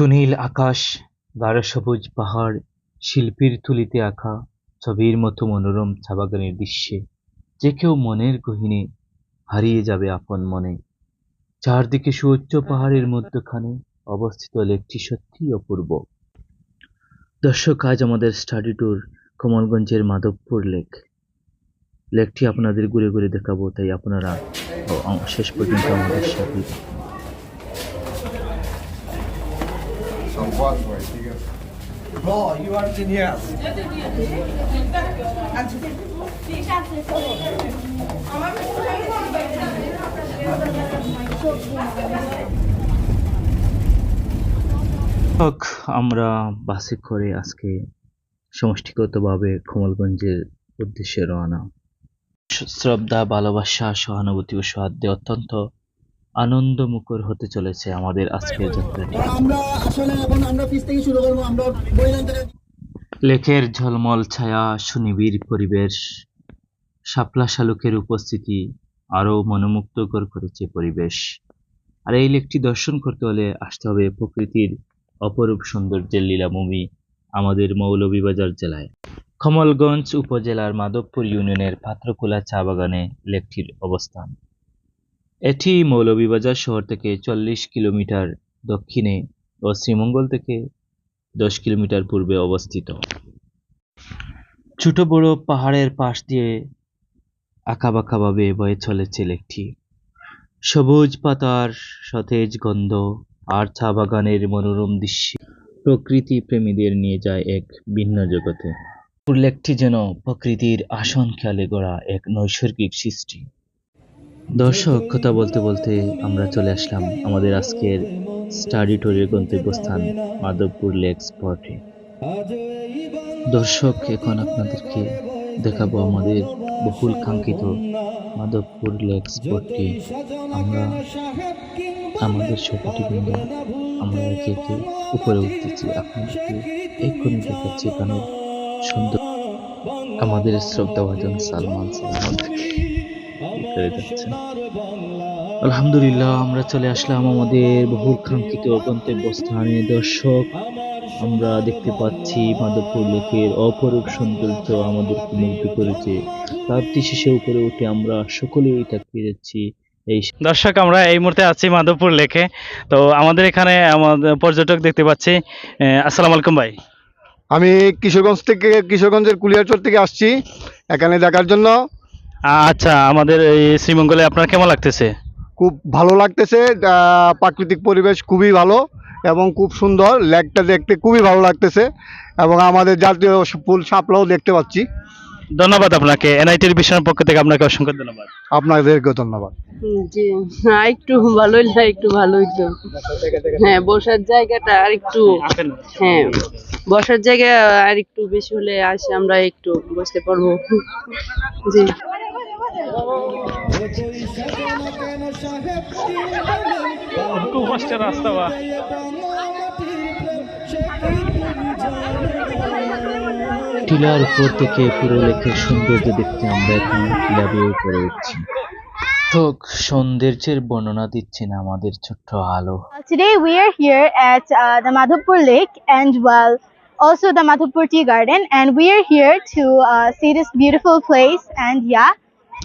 সুনীল আকাশ গাঢ় সবুজ পাহাড়, শিল্পীর তুলিতে আঁকা ছবির মতো মনোরম ছাবাগানের দৃশ্যে যে কেউ মনের গহীনে হারিয়ে যাবে আপন মনে। চারদিকে সুউচ্চ পাহাড়ের মধ্যখানে অবস্থিত লেকটি সত্যিই অপূর্ব। দর্শক, আজ আমাদের স্টাডি ট্যুর কমলগঞ্জের মাধবপুর লেক। লেকটি আপনাদের ঘুরে ঘুরে দেখাবো, তাই আপনারা শেষ পর্যন্ত আমাদের সাথে Bro, you are genius. হোক আমরা বাসে করে আজকে সমষ্টিগতভাবে কমলগঞ্জের উদ্দেশ্যে রওনা শ্রদ্ধা ভালোবাসা সহানুভূতি ও সাহায্যে অত্যন্ত আনন্দমুখর হতে চলেছে আমাদের আজকের যাত্রাটি। আমরা আসলে এখন আমরা পিস থেকে শুরু করব আমরা লেকের ঝলমল ছায়া সুনিবিড় পরিবেশ শাপলা শালুকের উপস্থিতি আরও মনোমুগ্ধকর করেছে পরিবেশ। আর এই লেকটি দর্শন করতে হলে আসতে হবে প্রকৃতির অপরূপ সৌন্দর্যের লীলাভূমি আমাদের মৌলভীবাজার জেলায়। কমলগঞ্জ উপজেলার মাধবপুর ইউনিয়নের পাত্রকোলা চা বাগানে লেকটির অবস্থান। এটি মৌলভীবাজার শহর থেকে চল্লিশ কিলোমিটার দক্ষিণে ও শ্রীমঙ্গল থেকে দশ কিলোমিটার পূর্বে অবস্থিত। ছোট বড় পাহাড়ের পাশ দিয়ে আঁকাবাঁকাভাবে বয়ে চলেছে লেকটি। সবুজ পাতার সতেজ গন্ধ আর চা বাগানের মনোরম দৃশ্য প্রকৃতি প্রেমীদের নিয়ে যায় এক ভিন্ন জগতে। লেকটি যেন প্রকৃতির আসন খেয়ালে গড়া এক নৈসর্গিক সৃষ্টি। দর্শক, কথা বলতে বলতে আমরা চলে আসলাম আমাদের আজকের স্টাডি ট্যুরের গন্তব্যস্থান, মাধবপুর লেক স্পটে। দর্শক, এখন আপনাদেরকে দেখাবো আমাদের বহুল কাঙ্ক্ষিত মাধবপুর লেক স্পটটি। আমরা আমাদের সহপাঠী বৃন্দ আমরা একে একে উপরে উঠতেছি। আপনাদেরকে এক্ষুনি দেখাচ্ছি এখানে সুন্দর আমাদের শ্রদ্ধাভাজন সালমান সালমান। আলহামদুলিল্লাহ আমরা চলে আসলাম আমাদের বহুল কাঙ্ক্ষিত গন্তব্যস্থানে। দর্শক আমরা দেখতে পাচ্ছি মাধবপুর লেকের অপরূপ সৌন্দর্য আমাদেরকে মুগ্ধ করেছে। তার শেষে উপরে উঠে আমরা সকলেই তাকিয়ে যাচ্ছি এই দর্শক আমরা এই মুহূর্তে আছি মাধবপুর লেকে। তো আমাদের এখানে আমাদের পর্যটক দেখতে পাচ্ছি। আহ, আসসালামু আলাইকুম ভাই। আমি কিশোরগঞ্জ থেকে কিশোরগঞ্জের কুলিয়ারচর থেকে আসছি। এখানে দেখার জন্য আচ্ছা আমাদের এই শ্রীমঙ্গলে আপনার কেমন লাগতেছে? খুব ভালো লাগতেছে আহ, প্রাকৃতিক পরিবেশ খুবই ভালো এবং খুব সুন্দর লেকটা দেখতে খুবই ভালো লাগতেছে এবং আমাদের জাতীয় ফুল শাপলাও দেখতে পাচ্ছি। ধন্যবাদ আপনাকে এনআই টেলিভিশনের পক্ষ থেকে আপনাকে অসংখ্য ধন্যবাদ। আপনাদেরকে ধন্যবাদ। জি হ্যাঁ একটু ভালোই না একটু ভালোই তো। হ্যাঁ বসার জায়গাটা আর একটু হ্যাঁ বসার জায়গা আর একটু বেশি হলে আসে আমরা একটু বসতে পারব। জি। খুব রাস্তা বা টিলার উপর থেকে পুরো লেকের সৌন্দর্য দেখতে আমরা এখন টিলা বেয়ে উপরে উঠছি Uh, Today we are here at uh, the Madhupur Lake and well also the Madhupur Tea Garden and we are here to uh, see this beautiful place and yeah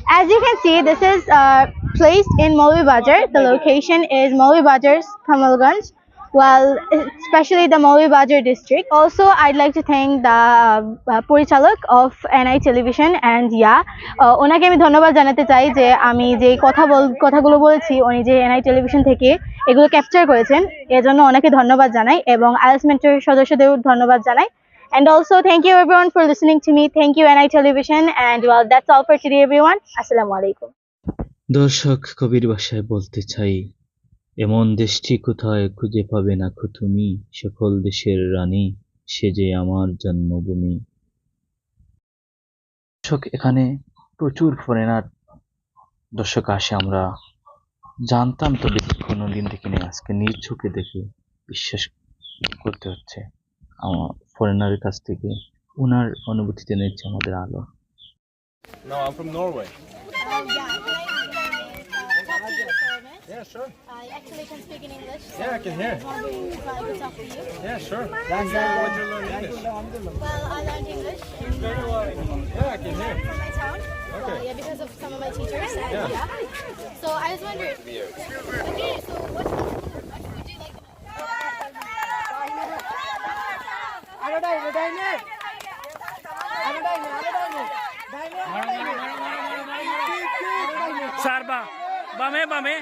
as you can see this is uh, placed in Molvi Bajar the location is Molvi Bajar's Kamalganj well especially the Molvi Bajar district also I'd like to thank the uh, পরিচালক of NI television and yeah আহ, ওনাকে আমি ধন্যবাদ জানাতে চাই যে আমি যে কথা বল কথাগুলো বলেছি উনি যে এনআই টেলিভিশন থেকে এগুলো ক্যাপচার করেছেন এজন্য ওনাকে ধন্যবাদ জানাই এবং আইএসমেন্টের সদস্যদের ধন্যবাদ জানাই and also, thank you everyone for listening to me. Thank you NI television. And well, that's all for today, everyone. Assalamu alaikum. দর্শক, কবির ভাষায় বলতে চাই, এমন দেশটি কোথায় খুঁজে পাবে না খো তুমি? সকল দেশের রানী সে যে আমার জন্মভূমি। দর্শক, এখানে প্রচুর ফরেনার দর্শক আসে আমরা। জানতাম তো বেশি কোনোদিন দেখিনি আজকে নিজ দেখে বিশ্বাস করতে হচ্ছে। আমার ফরেনারের কাছ থেকে ওনার অনুভূতিতে নিচ্ছে আমাদের আলো No, I'm from Norway. Yeah, sure. I actually can speak in English. Yeah, I can hear. Wondering if I could talk to you. Yeah, sure. What you learn English? Well, I learned English in, Yeah, I can hear. from my town. Okay. Uh, yeah, because of some of my teachers. And, Yeah. yeah. So I was wondering. Sir বা বামে বামে।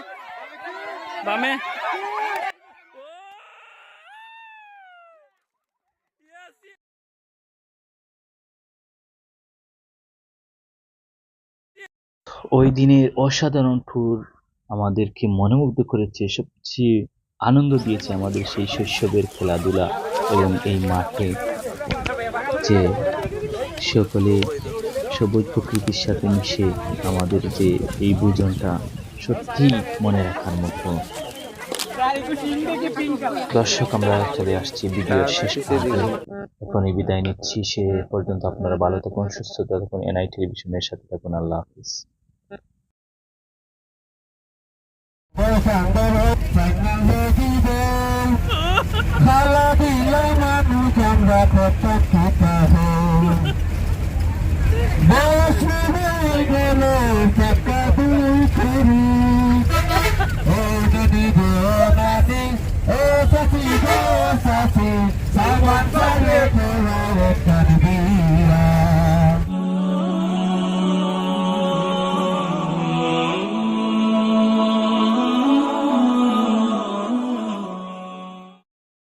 বামে। ওই দিনের অসাধারণ tour আমাদেরকে মনোমুগ্ধ করেছে সবচেয়ে আনন্দ দিয়েছে আমাদের সেই শৈশবের খেলাধুলা। এবং এই মাঠে যে সকলে সবুজ প্রকৃতির সাথে মিশে আমাদের যে এই ভোজনটা সত্যি মনে রাখার মতো। দর্শক, আমরা চলে আসছি ভিডিওর শেষ পর্যায়ে এখনই বিদায় নিচ্ছি। সে পর্যন্ত আপনারা ভালো থাকুন, সুস্থ থাকুন, এনআই টেলিভিশনের সাথে থাকুন। আল্লাহ হাফিজ। মানুষ আমরা